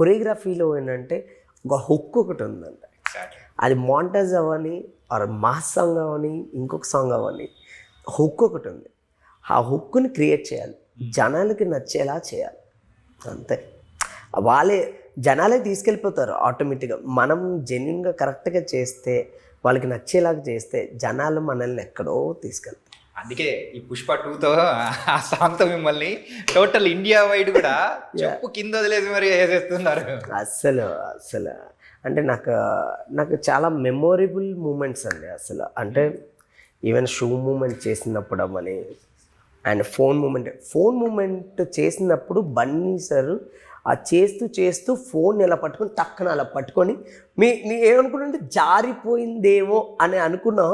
కొరియోగ్రఫీలో ఏంటంటే ఒక హుక్ ఒకటి ఉందంట. అది మాంటేజ్ అవ్వని ఆర్ మాస్ సాంగ్ అవ్వని ఇంకొక సాంగ్ అవ్వని హుక్ ఒకటి ఉంది. ఆ హుక్ని క్రియేట్ చేయాలి. జనాలకి నచ్చేలా చేయాలి. అంతే. వాళ్ళే జనాలే తీసుకెళ్ళిపోతారు ఆటోమేటిక్గా మనం జెన్యున్గా కరెక్ట్గా చేస్తే వాళ్ళకి నచ్చేలాగా చేస్తే జనాలు మనల్ని ఎక్కడో తీసుకెళ్తారు. అందుకే ఈ పుష్ప టూతో ఆ సాంగ్తో మిమ్మల్ని టోటల్ ఇండియా వైడ్ కూడా చెప్పు కింద వదిలేసి మరి వేసేస్తున్నారు. అస్సలు అస్సలు. అంటే నాకు నాకు చాలా మెమొరబుల్ మూమెంట్స్ అండి అసలు అంటే ఈవెన్ షూ మూమెంట్ చేసినప్పుడు అవ్వని and phone movement phone movement చేసినప్పుడు బన్నీ సార్ ఆ చేస్తూ చేస్తూ ఫోన్ ఎలా పట్టుకొని టక్కన అలా పట్టుకొని మీ నీ ఏమనుకున్నా జారిపోయిందేమో అని అనుకున్నాం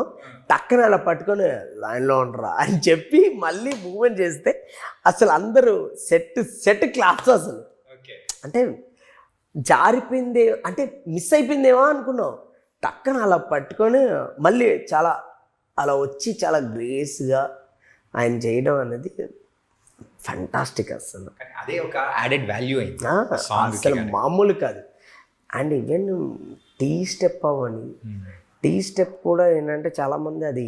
టక్కన అలా పట్టుకొని లైన్లో ఉండరా అని చెప్పి మళ్ళీ మూమెంట్ చేస్తే అసలు అందరూ సెట్ సెట్ క్లాస్ అసలు. ఓకే. అంటే జారిపోయిందే అంటే మిస్ అయిపోయిందేమో అనుకున్నాం. టక్కన అలా పట్టుకొని మళ్ళీ చాలా అలా వచ్చి చాలా గ్రేస్గా ఆయన చేయడం అనేది ఫంటాస్టిక్ అసలు. అదే ఒక యాడెడ్ వాల్యూ అయింది. అసలు మామూలు కాదు. అండ్ ఈవెన్ టీ స్టెప్ అవని టీ స్టెప్ కూడా ఏంటంటే చాలామంది అది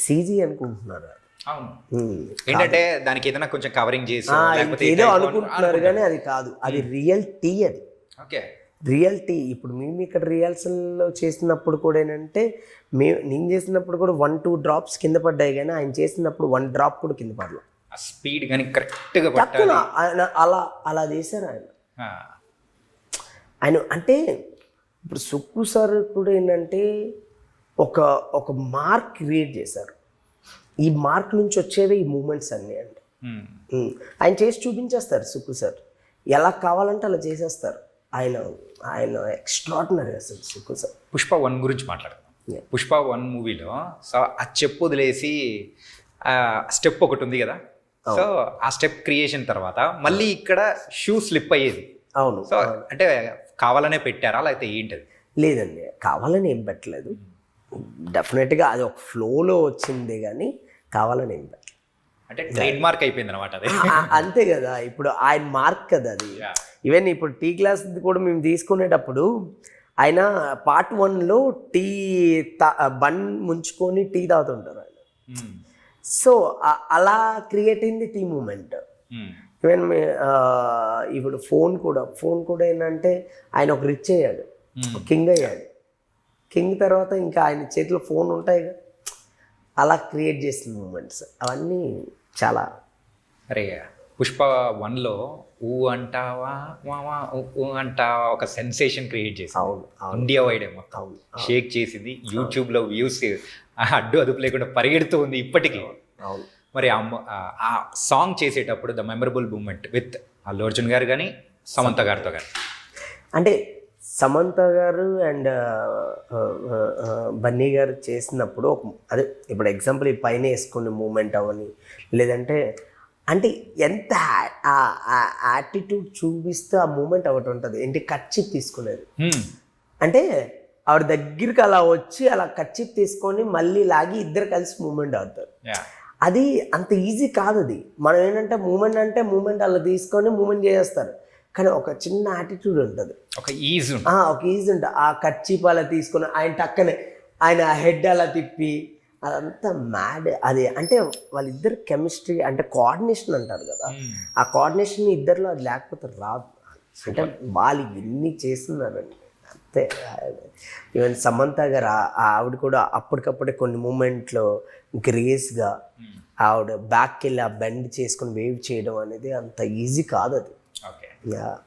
సీజీ అనుకుంటున్నారు ఉమ్. ఏంటంటే దానికి ఏదైనా కొంచెం కవరింగ్ చేసి ఏదో అనుకుంటున్నారు కానీ అది కాదు. అది రియల్ టీ అది. ఓకే రియల్ టీ ఇప్పుడు మేము ఇక్కడ రిహార్సల్లో చేసినప్పుడు కూడా ఏంటంటే మేము నేను చేసినప్పుడు కూడా వన్ టూ డ్రాప్స్ కింద పడ్డాయి కానీ ఆయన చేసినప్పుడు వన్ డ్రాప్ కూడా కింద పడలేదు ఆ స్పీడ్ కానీ కరెక్ట్గా పట్టాలి. ఆయన అలా అలా చేశారు ఆయన. ఆయన అంటే ఇప్పుడు సుక్కు సార్ కూడా ఏంటంటే ఒక ఒక మార్క్ క్రియేట్ చేశారు. ఈ మార్క్ నుంచి వచ్చేవే ఈ మూమెంట్స్ అన్నీ అండి. ఆయన చేసి చూపించేస్తారు సుక్కు సార్. ఎలా కావాలంటే అలా చేసేస్తారు. ఆయన ఆయన ఎక్స్ట్రాడినరీ అసలు సుక్కు సార్ పుష్ప వన్ గురించి మాట్లాడదాం. పుష్ప వన్ మూవీలో సో ఆ చెప్పు వదిలేసి ఆ స్టెప్ ఒకటి ఉంది కదా? సో ఆ స్టెప్ క్రియేషన్ తర్వాత మళ్ళీ ఇక్కడ షూ స్లిప్ అయ్యేది. అవును. సో అంటే కావాలనే పెట్టారా? లేకపోతే ఏంటది? లేదండి కావాలని ఏం పెట్టలేదు. డెఫినెట్గా అది ఒక ఫ్లోలో వచ్చింది కానీ కావాలని ఏం పెట్టలేదు. అంటే ట్రేడ్ మార్క్ అయిపోయింది అనమాట అది అంతే కదా. ఇప్పుడు ఆయన మార్క్ కదా అది. ఈవెన్ ఇప్పుడు టీ క్లాస్ కూడా మేము తీసుకునేటప్పుడు ఆయన పార్ట్ వన్లో టీ బన్ ముంచుకొని టీ తాగుతుంటారు ఆయన. సో ఆ- అలా క్రియేట్ అయింది టీ మూమెంట్ ఉమ్, ఈవెన్ ఇప్పుడు ఫోన్ కూడా ఫోన్ కూడా ఏంటంటే ఆయన ఒక రిచ్ అయ్యాడు. ఉమ్. కింగ్ అయ్యాడు. కింగ్ తర్వాత ఇంకా ఆయన చేతిలో ఫోన్ ఉంటాయిగా అలా క్రియేట్ చేసిన మూమెంట్స్ అవన్నీ చాలా. అరే పుష్ప వన్లో ఊ అంటావా వా వా, ఊ, అంటావా ఒక సెన్సేషన్ క్రియేట్ చేసింది. ఇండియా వైడ్ మొత్తం. అవును షేక్ చేసింది యూట్యూబ్లో వ్యూస్ అడ్డు అదుపు లేకుండా పరిగెడుతూ ఉంది ఇప్పటికీ. అవును మరి ఆ సాంగ్ చేసేటప్పుడు the memorable movement with Allu Arjun గారు కానీ సమంత గారితో కానీ అంటే సమంత గారు అండ్ బన్నీ గారు చేసినప్పుడు ఒక అదే ఇప్పుడు ఎగ్జాంపుల్ ఈ పైన వేసుకునే మూమెంట్ అవని లేదంటే అంటే ఎంత యాటిట్యూడ్ చూపిస్తే ఆ మూమెంట్ ఒకటి ఉంటుంది. ఏంటి? కచ్చి తీసుకునేది. అంటే ఆవిడ దగ్గరికి అలా వచ్చి అలా కచ్చి తీసుకొని మళ్ళీ లాగి ఇద్దరు కలిసి మూమెంట్ అవుతారు అది అంత ఈజీ కాదు అది. మనం ఏంటంటే మూమెంట్ అంటే మూమెంట్ అలా తీసుకొని మూమెంట్ చేసేస్తారు. కానీ ఒక చిన్న యాటిట్యూడ్ ఉంటుంది. ఒక ఈజ్ ఒక ఈజీ ఉంటుంది. ఆ కచ్చిప్ అలా తీసుకొని ఆయన టక్కనే ఆయన హెడ్ అలా తిప్పి అదంతా మ్యాడ్ అది అంటే వాళ్ళిద్దరు కెమిస్ట్రీ అంటే కోఆర్డినేషన్ అంటారు కదా. ఆ కోఆర్డినేషన్ ఇద్దరిలో అది లేకపోతే రాదు. అంటే వాళ్ళు ఎన్ని చేస్తున్నారండి. అంతే. ఈవెన్ సమంత గారు ఆవిడ కూడా అప్పటికప్పుడే కొన్ని మూమెంట్లో గ్రేస్గా ఆవిడ బ్యాక్కి వెళ్ళి ఆ బెండ్ చేసుకొని వేవ్ చేయడం అనేది అంత ఈజీ కాదు అది యా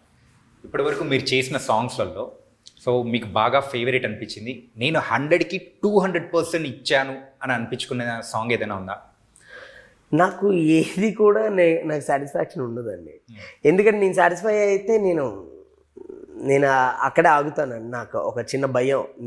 ఇప్పటి వరకు మీరు చేసిన సాంగ్స్లలో సో మీకు బాగా ఫేవరెట్ అనిపించింది. నేను హండ్రెడ్కి టూ హండ్రెడ్ పర్సెంట్ ఇచ్చాను అని అనిపించుకునే సాంగ్ ఏదైనా ఉందా? నాకు ఏది కూడా నే నాకు సాటిస్ఫాక్షన్ ఉండదండి. ఎందుకంటే నేను సాటిస్ఫై అయితే నేను నేను అక్కడే ఆగుతానండి నాకు ఒక చిన్న భయం